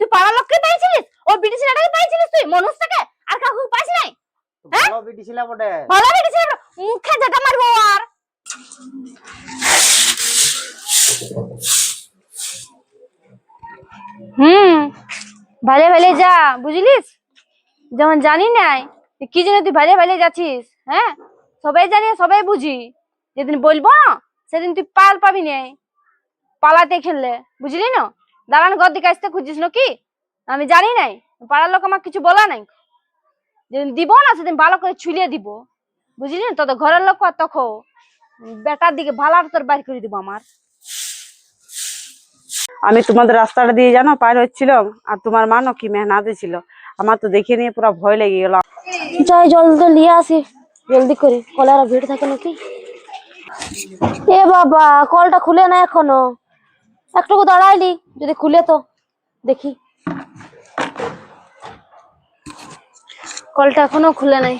তুই পাড়ার লোককে পাইছিলিস ওই বিটি ছেলেটাকে পাইছিলিস তুই? মনুষ্যকে আর কাউকে পাইছ নাই? হ্যাঁ? ভালো বিটি ছিল বটে। ভালো বিটি ছেলে মুখে যেটা মারবো আর। হুম। ভালে ভালে যা বুঝলিস? যেমন জানি নাই কি জন্য তুই ভালে ভালে যাচ্ছিস হ্যাঁ? সবাই জানি সবাই বুঝি। যেদিন বলব না সেদিন তুই পাল পাবি না পালাতে খেললে বুঝলি না? দাঁড়ান ঘর দিকে আসতে খুঁজিস না কি আমি জানি নাই। পাড়ার লোক আমার কিছু বলা নাই। যেদিন দিব না সেদিন ভালো করে ছুলিয়ে দিব। বুঝলি না? তোদের ঘরের লোক আর তখন বেটার দিকে ভালো তোর বাইর করে দিব আমার। আমি তোমাদের রাস্তাটা দিয়ে জানো পার হচ্ছিলাম আর তোমার মানো কি মেহনাতে ছিল। আমার তো দেখে নিয়ে পুরো ভয় লেগে গেল। যাই জলদি নিয়ে আসি। জলদি করে। কলার ভিড় থাকে নাকি? এ বাবা কলটা খুলে না এখনও। একটুকু দাঁড়াইলি, যদি খুলে তো, দেখি। কলটা এখনও খুলে নাই।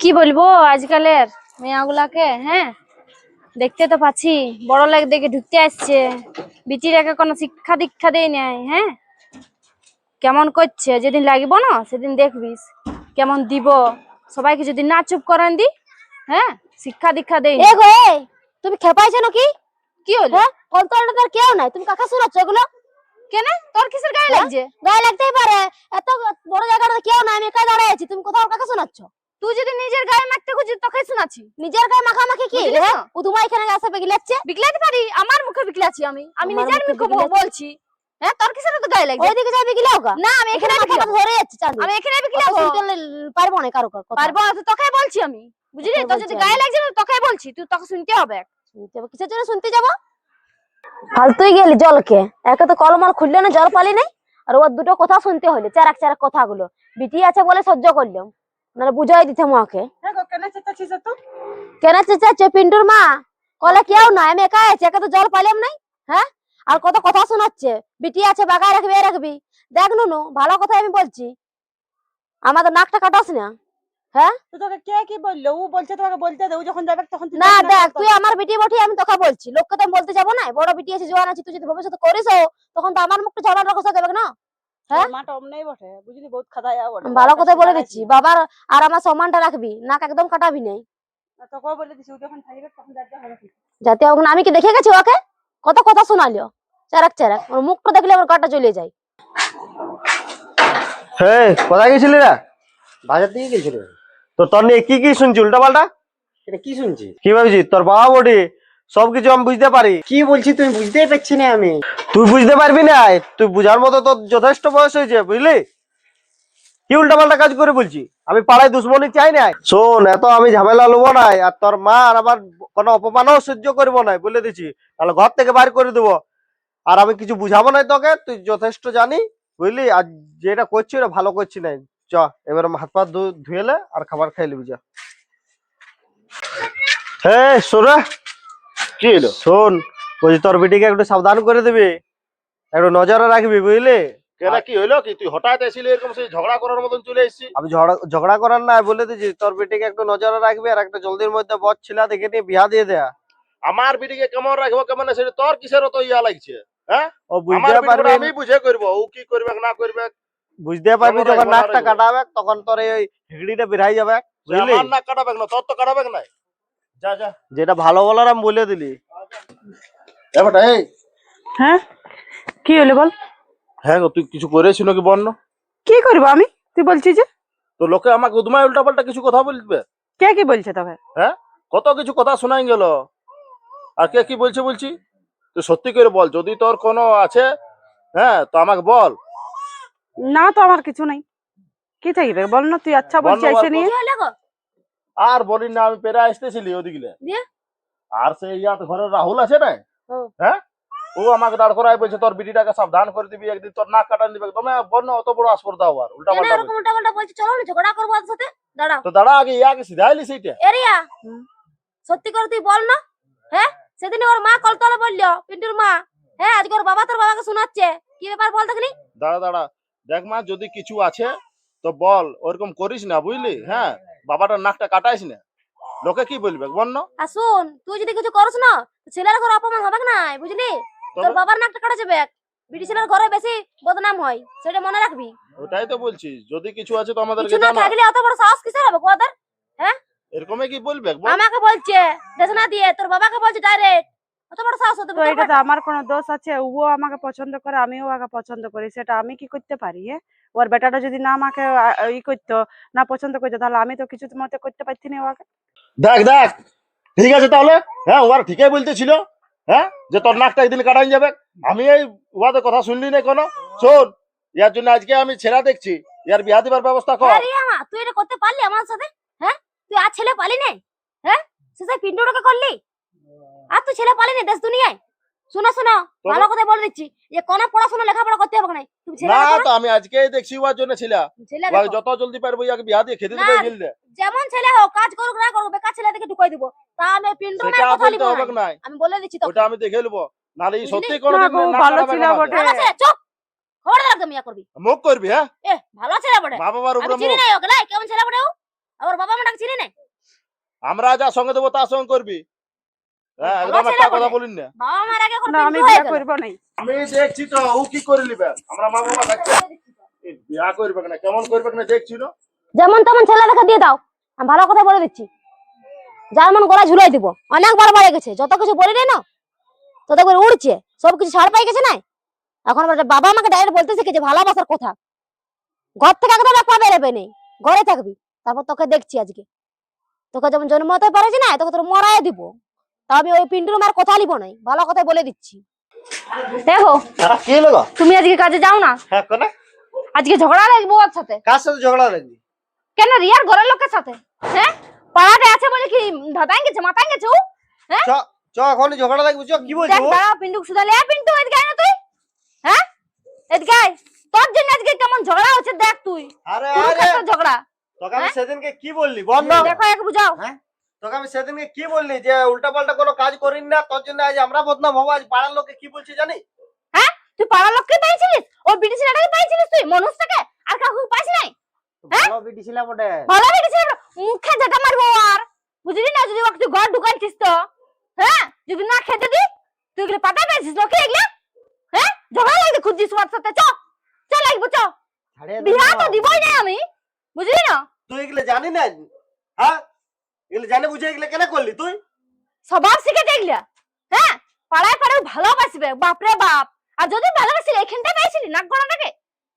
কি বলব, আজকালের মেয়াগুলাকে হ্যাঁ? দেখতে তো পাচ্ছি, বড় লাগ দেখে ঢুকতে আসছে। বিটিরাকে কোনো শিক্ষা দীক্ষা দেয় নাই হ্যাঁ? কেমন করছে, যেদিন লাগবো না, সেদিন দেখবিস। কেমন দিব, সবাইকে যদি না চুপ করান দি হ্যাঁ? শিক্ষা দীক্ষা দেই। তুমি খেপাইছো নাকি? কি হলো? হ্যাঁ? কলতলটা তার কেউ নাই। তুমি কাকা শোনাচ্ছ এগুলো? কেন? তোর কিসের গায়ে লাগছে? গায়ে লাগতেই পারে। এত বড় জায়গাটা কেউ নাই আমি একাই দাঁড়ায় আছি। তুমি কোথাও কাকা শোনাচ্ছ? তুই যদি নিজের গায়ে মারতে খুঁজিস তোকে শোনাচ্ছি। নিজের গায়ে মাখামাখি কি? হ্যাঁ? ও তোমার এখানে আসে বেগিলাচ্ছে বিকলাতে পারি আমার মুখে বিকলাছি আমি। আমি নিজের মুখে বলছি। হ্যাঁ? তোর কিসের তো গায়ে লাগছে? ওইদিকে যাই বেগিলাও গা। না আমি এখানে মাথাটা ধরে যাচ্ছে চাঁদি আমি এখানে অত বিকলাবো শুনতে ল- পারব না কারও কথা। পারব না তো তোকে বলছি আমি। বুঝলি? তোর যদি গায়ে লাগছে তোকে বলছি। তুই তোকে শুনতে হবে। শুনতে কিসের জন্য শুনতে যাব? ফালতুই গেলি জলকে। একে তো কলমল খুললো না জল পালি নাই? আর ওর দুটো কথা শুনতে হলো চারাক চারাক কথাগুলো। বিটি আছে বলে সহ্য করলাম। মানে বুঝাই দিতে মাকে কেন চেঁচাচ্ছে পিন্টুর মা? কলে কেউ নাই আমি একা আছি একে তো জল পাইলাম নাই? হ্যাঁ? আর কত কথা শোনাচ্ছে। বিটি আছে বাগায় রাখবি রাখবি। দেখ নুনু ভালো কথা আমি বলছি। আমাদের নাকটা কাটাস না। তো তোকে কে কি বলল? ও বলছে তোমাকে বলতে দে ও যখন যাবে তখন না দেখ তুই আমার বিটি বটি আমি তোকে বলছি। লোককে তো আমি বলতে যাব না বড় বিটি আছে জোয়ান আছে তুই যদি ভবিষ্যতে করিস তখন তো আমার মুখটা দেবে না? হ্যাঁ? ভালো কথা বলে দিচ্ছি বাবার আর আমার সম্মানটা রাখবি নাক একদম কাটাবি নাই। তোকেও ও যখন থাকবে তখন যাতে আমি কি দেখে গেছি ওকে? কত কথা শোনালিও চারাক চারাক ওর মুখটা দেখলে আমার গাটা চলে যায়। হে কোথায় গেছিলি রে? বাজার দিকে গেছিল? তো তোর নিয়ে কি কি শুনছি উল্টা পাল্টা? এটা কি শুনছি? কি ভাবছিস? তোর বাবা বডি সবকিছু আমি বুঝতে পারি। কি বলছি তুমি বুঝতেই পারছি না আমি। তুই বুঝতে পারবি না? তুই বুঝার মতো তোর যথেষ্ট বয়স হয়েছে বুঝলি? কি উল্টা পাল্টা কাজ করে বলছি? আমি পাড়ায় দুশ্মনী চাই না শোন এত আমি ঝামেলা লবো না আর তোর মা আর আমার কোনো অপমানও সহ্য করব না বলে দিচ্ছি তাহলে ঘর থেকে বাইর করে দেবো। আর আমি কিছু বুঝাবো না তোকে তুই যথেষ্ট জানি বুঝলি? আর যেটা করছি ওটা ভালো করছি না চ এবার হাত পা ধুয়েলে আর খাবার খাই নিবি যা হ্যাঁ সোনা কি হলো শোন বলছি তোর বেটিকে একটু সাবধান করে দিবি। একটু নজরে রাখবি বুঝলি? কেন কি হইল কি? তুই হঠাৎ এসেছিলি এরকম সেই ঝগড়া করার মতন চলে এসেছি আমি ঝগড়া করার না বলে তোর বেটিকে একটু নজরে রাখবি আর একটা জলদির মধ্যে ছিলা দেখে নিয়ে বিয়া দিয়ে দেয়া আমার বিটিকে কেমন রাখব কেমন সেটা তোর কিসের অত ইয়া লাগছে ও বুঝতে বিটি আমি বুঝে করব ও কি করবে না করবে বুঝতে পারবি যখন নাকটা কাটাবে তখন তোর এই হিগড়িটা বেরাই যাবে। বুঝলি আমার না কাটাবে না তোর তো কাটাবে না। যা যা। যেটা ভালো বলার আমি বলে দিলি। এবার এই। হ্যাঁ? কি হলো বল? হ্যাঁ গো, তুই কিছু করেছি নাকি বন্য কি করব আমি? তুই বলছিস যে? তো লোকে আমাকে উদমায় উল্টা পাল্টা কিছু কথা বলবে? কে কি বলছে তবে হ্যাঁ? কত কিছু কথা শোনাই গেল। আর কে কি বলছে বলছি? তুই সত্যি করে বল যদি তোর কোনো আছে হ্যাঁ তো আমাকে বল। না তো আমার কিছু নাই। কি থাকবে বল না তুই আচ্ছা বলছিস বল না। নিয়ে আর বলি না আমি পেরে আসতেছিলি ওদিকে? আর সেই ইয়াত ঘরের রাহুল আছে না? হ্যাঁ? ও আমাকে দাঁড় করাই বলছে তোর বিটিটাকে সাবধান করে দিবি একদিন তোর নাক কাটান দিবে। তুমি বল না অত বড় আসপর্দা আর উল্টা পাল্টা এরকম উল্টা পাল্টা বলছি? চলো না ঝগড়া করব ওর সাথে। দাঁড়াও। তো দাঁড়া আগে ইয়াকে সিধাইলি সেইটা। এরিয়া। সত্যি করে তুই বল না। হ্যাঁ? সেদিন ওর মা কলতলে বলল পিন্টুর মা হ্যাঁ আজকে ওর বাবা তোর বাবাকে শোনাচ্ছে। কি ব্যাপার বল দেখনি দাঁড়া দাঁড়া। দেখ মা যদি কিছু আছে তো বল ওরকম করিস না বুঝলি? হ্যাঁ বাবাটার নাকটা কাটাইস না। লোকে কি বলবে? বল না আর শোন তুই যদি কিছু করিস না ছেলের ঘর অপমান হবে না বুঝলি? তোর বাবার নাকটা কাটা যাবে। বিটি ছেলের ঘরে বেশি বদনাম হয় সেটা মনে রাখবি। ওটাই তো বলছি। যদি কিছু আছে তো আমাদেরকে কিছু না থাকলে অত বড় সাহস কিসের হবে ওদের এরকমই কি বলবে? বল? আমাকে বলছে দেশনা দিয়ে তোর বাবাকে বলছে ডাইরেক্ট অত বড় সাহস তো এটা তো আমার কোনো দোষ আছে ও আমাকে পছন্দ করে আমিও ওকে পছন্দ করি সেটা আমি কি করতে পারি হ্যাঁ ওর বেটাটা যদি না আমাকে ই করতো না পছন্দ করতো তাহলে আমি তো কিছু মতে করতে পারছি না ওকে। দেখ দেখ ঠিক আছে তাহলে? হ্যাঁ ওরা ঠিকই বলতেছিল হ্যাঁ যে তোর নাকটা একদিন কাটাই যাবে। আমি এই ওদের কথা শুনলি না কোনো। শোন ইয়ার জন্য আজকে আমি ছেড়া দেখছি ইয়ার বিয়া দিবার ব্যবস্থা কর। হ্যাঁ রিয়া মা তুই এটা করতে পারলি আমার সাথে? হ্যাঁ তুই আর ছেলে পালি নাই হ্যাঁ সে পিন্টুটাকে করলি? আর তো ছেলে পালি নাই দেশ দুনিয়ায়। শোনো শোনো ভালো কথা বলে দিচ্ছি যে কোন পড়াশোনা লেখাপড়া করতে হবে না তুমি ছেলে না তো আমি আজকেই দেখছি ওর জন্য ছিলা। ছেলে যত জলদি পারব ইয়াকে বিয়া দিয়ে খেতে দিবে গিললে যেমন ছেলে হোক কাজ করুক না করুক বেকার ছেলে দেখে ঢুকাই দিব। তা আমি সেটা না কথা বলতে হবে না আমি বলে দিচ্ছি তো ওটা আমি দেখে নেব। নাহলে এই সত্যি কোনো ভালো ছিল বটে। চুপ! খবর রাখতে মিয়া করবি। মুখ করবি হ্যাঁ? এ ভালো ছেলে বটে। মা বাবার উপরে চিনি নাই ওকে লাই কেমন ছেলে বটে ও? আমার বাবা মাটাকে চিনি নাই? আমরা যা সঙ্গে দেবো তার সঙ্গে করবি। আমি হয়ে বিয়ে গেল। করব নাই। আমি দেখছি তো ও কি করে নিবে? আমরা মা বাবা থাকতে বিয়া করবে না কেমন করবে না দেখছি না যেমন তেমন ছেলে দেখে দিয়ে দাও। আমি ভালো কথা বলে দিচ্ছি। যার মন গলায় ঝুলাই দিব। অনেকবার বাড়ে গেছে। যত কিছু বলি নাই না তত করে উড়ছে। সব কিছু ছাড় পাই গেছে না এখন বাবা আমাকে ডাইরেক্ট বলতে শিখেছে ভালোবাসার কথা। ঘর থেকে একদম এক পা বেরোবে নেই। ঘরে থাকবি। তারপর তোকে দেখছি আজকে। তোকে যেমন জন্ম হতে পারেছি না তোকে তোর মরাই দিব। তা আমি ওই পিন্টুর মার কথা লিব নাই ভালো কথা বলে দিচ্ছি। দেখো হ্যাঁ কি লগা তুমি আজকে কাজে যাও না? হ্যাঁ কোনে? আজকে ঝগড়া লাগবো ওর সাথে। কার সাথে ঝগড়া লাগবি? কেন রিয়ার ঘরের লোকের সাথে? হ্যাঁ? পাড়াতে আছে বলে কি ধাতাই গেছে মাথায় গেছে ও? হ্যাঁ? চ চ এখনই ঝগড়া লাগবে চ কি বলছিস দেখ দাঁড়া পিন্টু সুদালে এ পিন্টু এদিকে আয় না তুই। হ্যাঁ? এদিকে আয়। তোর জন্য আজকে কেমন ঝগড়া হচ্ছে দেখ তুই। আরে আরে। ঝগড়া? তোকে আমি হ্যাঁ? সেদিনকে কি বললি? বল না দেখো এক বুঝাও। তোকে আমি সেদিনকে কি বললি যে উল্টা পাল্টা কোনো কাজ করিন না? তোর জন্য আজ আমরা বদনাম হব আজ পাড়ার লোকে কি বলছে জানি হ্যাঁ? তুই পাড়ার লোককে পাইছিলিস? ওই বিটি ছেলেটাকে পাইছিলিস তুই? মনুষটাকে আর কাউকে পাইছ নাই? হ্যাঁ? ভালো বিটি ছিল বটে ভালো বিটি ছেলে মুখে যেটা মারবো আর। বুঝলি না? যদি ওকে ঘর ঢুকাইছিস তো। হ্যাঁ? যদি না খেতে দি তুই এগুলো পাতা পেয়েছিস লোকে এগুলো? হ্যাঁ? ঝগড়া লাগবে খুঁজছিস ওর সাথে চ। চ। লাগবো চ বিয়া। তো দিবই না আমি। বুঝলি না? তুই এগুলো জানি না? হ্যাঁ? এগুলো জানে বুঝে এগুলো কেন করলি তুই? স্বভাব শিখেছে এগুলা হ্যাঁ? পাড়ায় পাড়ায় ভালোবাসবে বাপরে বাপ। আর যদি ভালোবাসিলি এখানটা পেয়েছিলি নাক গড়াটাকে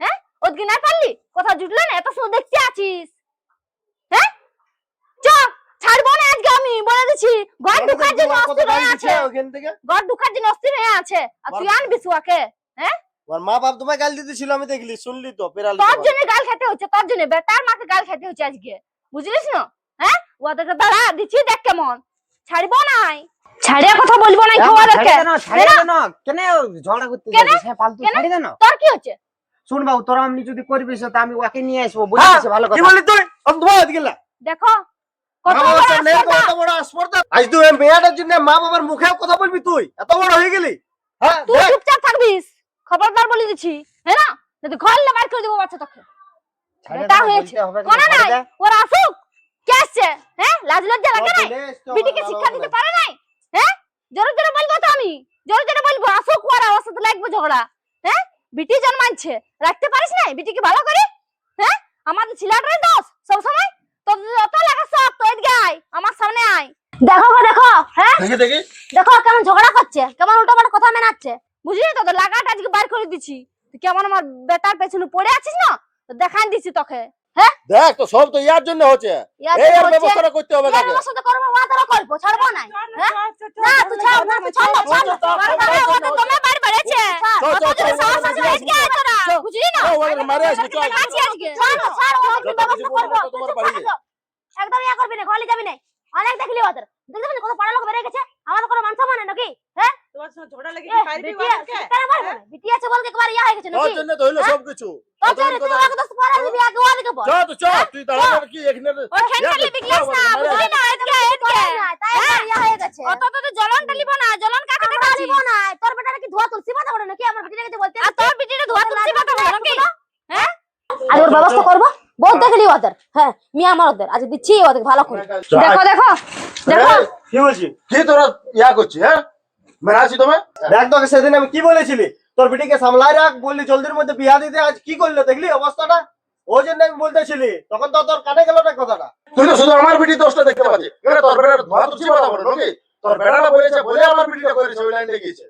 হ্যাঁ? ওদিকে না পারলি? কথা জুটলো না? এত সুন্দর দেখতে আছিস। হ্যাঁ? চ ছাড়বো না আজকে আমি বলে দিচ্ছি ঘর ঢুকার জন্য অস্থির হয়ে আছে। ঘর ঢুকার জন্য অস্থির হয়ে আছে। আর তুই আনবি সুয়াকে ওর মা বাপ তোমায় গাল দিতেছিল আমি দেখলি শুনলি তো পেরালি তোর জন্য গাল খেতে হচ্ছে তোর জন্য বেটার মাকে গাল খেতে হচ্ছে আজকে। বুঝলিস না? হ্যাঁ? ওদেরকে দাঁড়া দিচ্ছি দেখ কেমন। ছাড়বো নাই। ছাড়িয়ে কথা বলব না কেন ঝগড়া করতে হ্যাঁ ফালতু ছাড়ি দেন তোর কি হচ্ছে? শুন বাবু তোরা আমি যদি করবি তো আমি ওকে নিয়ে আসব। হ্যাঁ, ভালো কি বললি তুই। দেখো কত বড়। আজ তুই এই মেয়েটার জন্য মা বাবার মুখে কথা বলবি তুই? এত বড় হয়ে গেলি? হ্যাঁ তুই চুপচাপ থাকবিস। খবরদার বলে দিচ্ছি হ্যাঁ না? যদি ঘর না বাইর করে দেবো বাচ্চা তোকে হয়েছে। কোনা নাই? ওরা আসুক। কে আসছে? হ্যাঁ? লাজ লজ্জা লাগে তোর নাই? দিনেশ তো বিটিকে শিক্ষা দিতে পারে নাই? হ্যাঁ? জোরে জোরে বলব তো আমি। জোরে জোরে বলব। আসুক ওরা ওর সাথে লাগবে ঝগড়া। হ্যাঁ? বিটি জন্মাচ্ছে রাখতে পারিস নাই? বিটিকে ভালো করে? হ্যাঁ? আমাদের ছেলেটারই দোষ সব সময় তোদের যত লাগা সব তো এদিকে আয় আমার সামনে আয়। দেখো গো দেখো। হ্যাঁ? দেখি দেখি। দেখো কেমন ঝগড়া করছে। কেমন উল্টোপাল্টা কথা মেনাচ্ছে। বুঝলি তো? লাগাটা আজকে বার করে দিচ্ছি কেমন আমার বেটার পেছনে পড়ে আছিস না? তো দেখাই দিচ্ছি তোকে দেখ তো সব তো ইয়ার জন্য হচ্ছে। এই আর ব্যবস্থাটা করতে হবে ব্যবস্থা তো ওয়াদারও করব, ছাড়বো না। হ্যাঁ? না, তুই ছাড়, না, তুই ছাড়, ছাড়, ছাড়, চল, তোমার বেড়েছে। জোরে চল, সাহস আছে চল, আজকে আয় তোরা। বুঝলি না? ও, মারে আসবি, চল। আজকে। ছাড়, ছাড়, যত ব্যবস্থা করব, তোমার বাড়ি একদম ইয়া করবি না ঘরে যাবি না। অনেক দেখলি ওদের। দেখবি না কত পাড়া লোক বেড়ে গেছে? আমাদের কোনো মান সম্মান নাকি? হ্যাঁ? তোমার সঙ্গে ঝগড়া লেগে এ, বিটি আছে, কেন মারবো না? বিটি আছে বলকে একবার ইয়া হয়ে গেছে তোর নাকি জন্য তো হইল সব কিছু তোর জন্য তুই ওকে দোষ পড়া দিবি আগে ওদিকে বল চ তো চ তুই দাঁড়া কি এখানে ওই খেনটা লিবি গ্লাস না বুঝলি না এদিকে এদিকে তাই একবার ইয়া হয়ে গেছে অত তো জ্বলনটা লিব না জ্বলন কাকে আমরা দেখাচ্ছি লিবো না তোর বেটা নাকি ধোয়া তুলসী পাতা বলে নাকি আমার বিটিটাকে যে বলতে আর তোর বিটিটা ধোয়া তুলসী পাতা বলে নাকি আজ ওর ব্যবস্থা করব বহুত দেখলি ওদের হ্যাঁ মিয়া আমার ওদের আজ দিচ্ছি ওদের ভালো করে দেখো দেখো দেখো এই, কি বলছি কি তোরা ইয়া করছিস হ্যাঁ মেরে আছি তোমার দেখ তোকে সেদিন আমি কি বলেছিলি? তোর বিটিকে সামলাই রাখ বললি জলদির মধ্যে বিয়া দিতে আজ কি করল দেখলি অবস্থাটা? ওই জন্য আমি বলতেছিলি তখন তো তোর কানে গেল না কথাটা। তুই তো শুধু আমার বিটি দোষটা দেখতে পাচ্ছি। এবারে তোর বেটার ধোয়া তুই কথা বলে নাকি? তোর বেটাটা বলেছে বলে আমার বিটিটা করেছে ওই লাইনটা গিয়েছে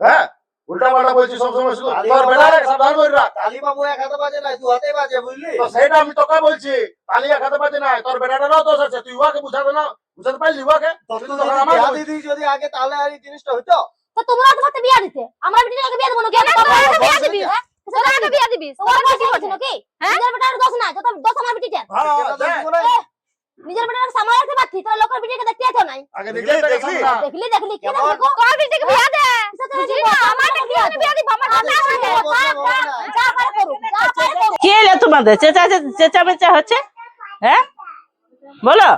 হ্যাঁ? উল্টা পাল্টা বলছি সবসময় শুধু। তোর বেটারে সাবধান করে রাখ। কালী বাবু এক হাতে বাজে না দু হাতে বাজে বুঝলি? তো সেটা আমি তোকে বলছি। তালি একাতে পাচ্ছে না তোর বেটাটারও দোষ আছে। তুই উহাকে বুঝাতে না বুঝাতে পারলি উহাকে? তো। দিদি যদি আগে তাহলে আর এই জিনিসটা হইতো? তো তোমরা তোমাকে বিয়া দিতে। আমরা বিটিটাকে বিয়া দেবো আমি তোরা তোকে আগে বিয়া দিবি হ্যাঁ? তোরা আগে বিয়া দিবি। তোমার বয়স হয়েছে নাকি? নিজের বেটার দোষ না যত দোষ আমার বিটিটার। হ্যাঁ, দেখ, না। নিজের বেটার সামাল রাখতে পারছি তোর লোকের বিটিকে দেখতে যেত নাই আগে দেখলি, দেখলি দেখলি? দেখলি কি বিটিকে বিয়া দে কি বিয়া আছে। যা পারে করুক যা পারে করুক কি এলে তোমাদের চেঁচা চেঁচা মেচা হচ্ছে হ্যাঁ বলো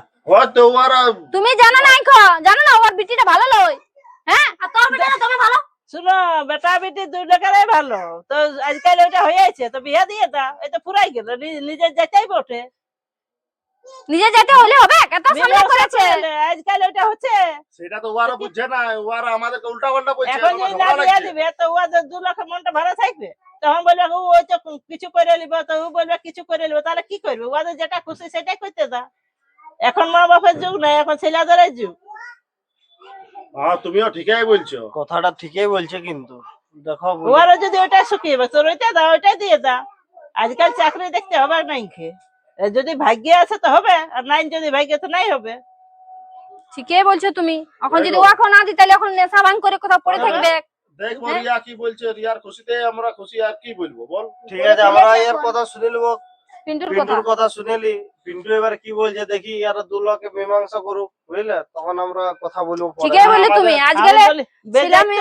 ওরা তুমি জানো না খো জানো না ওর বিটিটা ভালো লয় হ্যাঁ আর তোর বেটার তুমি ভালো শুনো বেটা বেটি দুই লোকেরাই ভালো তো আজকাল ওইটা হয়েছে তো বিয়া দিয়ে দাও এই তো পুরাই গেল নিজের যাইতেই বটে নিজে যেতে হলে হবে এত সামনে করেছে আজকাল ওইটা হচ্ছে। সেটা তো ওরা বুঝছে না ওরা আমাদেরকে উল্টা পাল্টা বলছে এখন যদি না লাগছে। দিবে তো ওদের দু লক্ষের মনটা ভালো থাকবে। তখন বলবে ও ওই তো কিছু করে নিব তো ও বলবে কিছু করে নিব তাহলে কি করবে? ওদের যেটা খুশি সেটাই করতে দাও এখন মা বাপের যুগ নাই এখন ছেলেদের যুগ। হ্যাঁ তুমিও ঠিকই বলছো। কথাটা ঠিকই বলছো কিন্তু দেখো ওরা যদি ওটা শুকিয়ে তোর ওইটা দাও ওইটাই দিয়ে দাও আজকাল চাকরি দেখতে হবে নাই খে এ যদি ভাগ্যে আছে তো হবে আর নাই যদি ভাগ্যে তো নাই হবে। ঠিকই বলছো তুমি। এখন যদি ও এখন না দিই তাহলে এখন নেশা ভাঙ করে কোথাও পড়ে হ্যাঁ। থাকবে। দেখব হ্যাঁ। রিয়া কি বলছে রিয়ার খুশিতে আমরা খুশি আর কি বলব বল। ঠিক আছে আমরা এর কথা শুনে নেব পিন্টুর কথা। শুনেলি। পিন্টু এবার কি বলছে দেখি আর দু লোকে মীমাংসা করুক বুঝলে? তখন আমরা কথা বলব পরে। ঠিকই বললে তুমি। আজকাল বলি,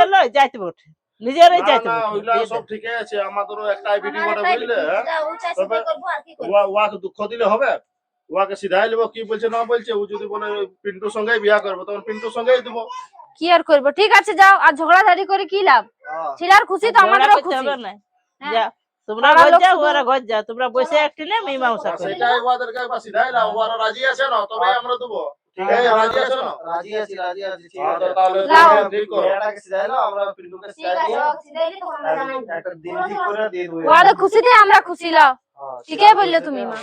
চলো যাইতে বটে। নিজেরাই ওইগুলা সব দে। ঠিকই আছে আমাদেরও একটা বুঝলে হ্যাঁ? তবে- ওয়াকে দুঃখ দিলে হবে? ওয়াকে সিধাই নেব কি বলছে না বলছে ও যদি বলে পিন্টুর সঙ্গেই বিয়া করব তখন পিন্টুর সঙ্গেই দেবো। কি আর করব? ঠিক আছে যাও আর ঝগড়াঝাড়ি করে কি লাভ? হ্যাঁ। ছেলের খুশি তো আমাদেরও খুশি। হবে না। যাও তোমরা ঘর যাও ওরা ঘর যাও তোমরা বসে একটি নে মীমাংসা করো সেটাই ওদেরকে সিধাই ওরা রাজি আছে না তবে আমরা দেবো। হ্যাঁ, ওদের খুশিতে আমরা খুশি লাও। হ্যাঁ, ঠিকই বললে তুমি, মা।